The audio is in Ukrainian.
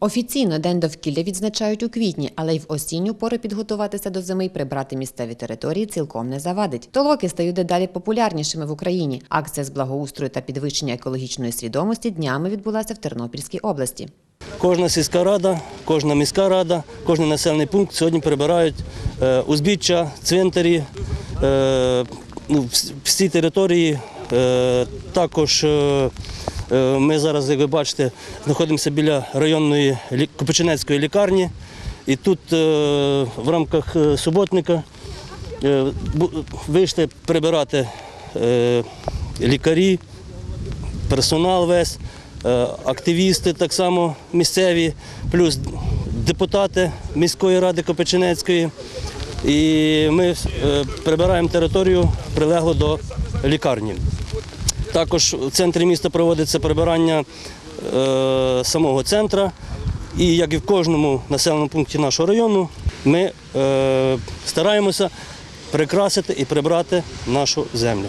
Офіційно День довкілля відзначають у квітні, але й в осінню пору підготуватися до зими і прибрати місцеві території цілком не завадить. Толоки стають дедалі популярнішими в Україні. Акція з благоустрою та підвищення екологічної свідомості днями відбулася в Тернопільській області. Кожна сільська рада, кожна міська рада, кожен населений пункт сьогодні прибирають е, узбіччя, цвинтарі, е, ну, вс- всі території. Е, також ми зараз, як ви бачите, знаходимося біля районної Копичинецької лікарні. І тут е, в рамках е, суботника е, вийшли прибирати е, лікарі, персонал весь, е, активісти так само місцеві, плюс депутати міської ради Копичинецької. І ми е, прибираємо територію прилегло до лікарні. Також в центрі міста проводиться прибирання е, самого центру. І як і в кожному населеному пункті нашого району, ми е, стараємося прикрасити і прибрати нашу землю.